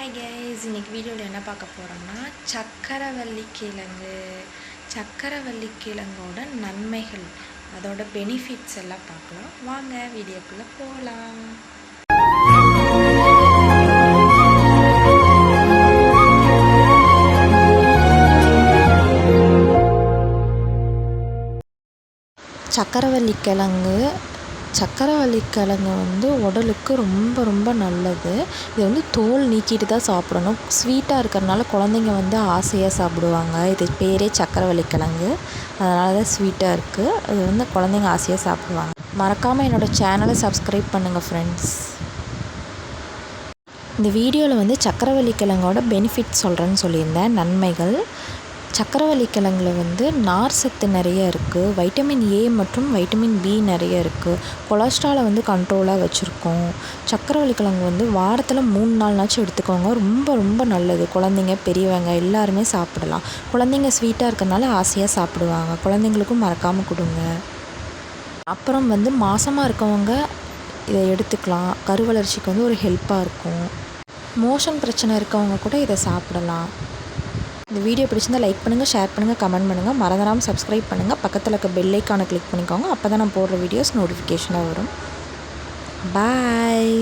Hi guys இன்னைக்கு வீடியோவில் என்ன பார்க்க போகிறோம்னா சக்கரவள்ளி கிழங்கு சக்கரவள்ளி கிழங்கோட நன்மைகள் அதோட பெனிஃபிட்ஸ் எல்லாம் பார்க்கலாம். வாங்க வீடியோக்குள்ளே போகலாம் சக்கரவள்ளி கிழங்கு சக்கரவள்ளி கிழங்கு வந்து உடலுக்கு ரொம்ப ரொம்ப நல்லது. இது வந்து தோல் நீக்கிட்டு தான் சாப்பிடணும். ஸ்வீட்டாக இருக்கிறனால குழந்தைங்க வந்து ஆசையாக சாப்பிடுவாங்க. இது பேரே சக்கரவள்ளி கிழங்கு அதனால தான் ஸ்வீட்டாக இருக்குது இது வந்து குழந்தைங்க ஆசையாக சாப்பிடுவாங்க. மறக்காமல் என்னோடய சேனலை சப்ஸ்கிரைப் பண்ணுங்கள் ஃப்ரெண்ட்ஸ் இந்த வீடியோவில் வந்து சக்கரவள்ளி கிழங்கோட பெனிஃபிட் சொல்கிறேன்னு சொல்லியிருந்தேன். நன்மைகள். சக்கரவள்ளி கிழங்குல வந்து நார் சத்து நிறைய இருக்குது வைட்டமின் ஏ மற்றும் வைட்டமின் பி நிறைய இருக்குது கொலஸ்ட்ராலை வந்து கண்ட்ரோலாக வச்சுருக்கோம். சக்கரவள்ளி கிழங்கு வந்து வாரத்தில் மூணு நாள்னாச்சும் எடுத்துக்கோங்க. ரொம்ப ரொம்ப நல்லது. குழந்தைங்க பெரியவங்க எல்லாருமே சாப்பிடலாம். குழந்தைங்க ஸ்வீட்டாக இருக்கிறனால ஆசையாக சாப்பிடுவாங்க. குழந்தைங்களுக்கும் மறக்காமல் கொடுங்க. அப்புறம் வந்து மாசமாக இருக்கவங்க இதை எடுத்துக்கலாம். கருவளர்ச்சிக்கு வந்து ஒரு ஹெல்ப்பாக இருக்கும். மோஷன் பிரச்சனை இருக்கவங்க கூட இதை சாப்பிடலாம். இந்த வீடியோ பிடிச்சிருந்தா லைக் பண்ணுங்கள் ஷேர் பண்ணுங்கள் கமெண்ட் பண்ணுங்கள் மறந்துடாமல் சப்ஸ்கிரைப் பண்ணுங்கள் பக்கத்தில் இருக்க பெல் ஐக்கானை கிளிக் பண்ணிக்கோங்க. அப்போ தான் நான் போடுற வீடியோஸ் நோட்டிஃபிகேஷனாக வரும். பாய்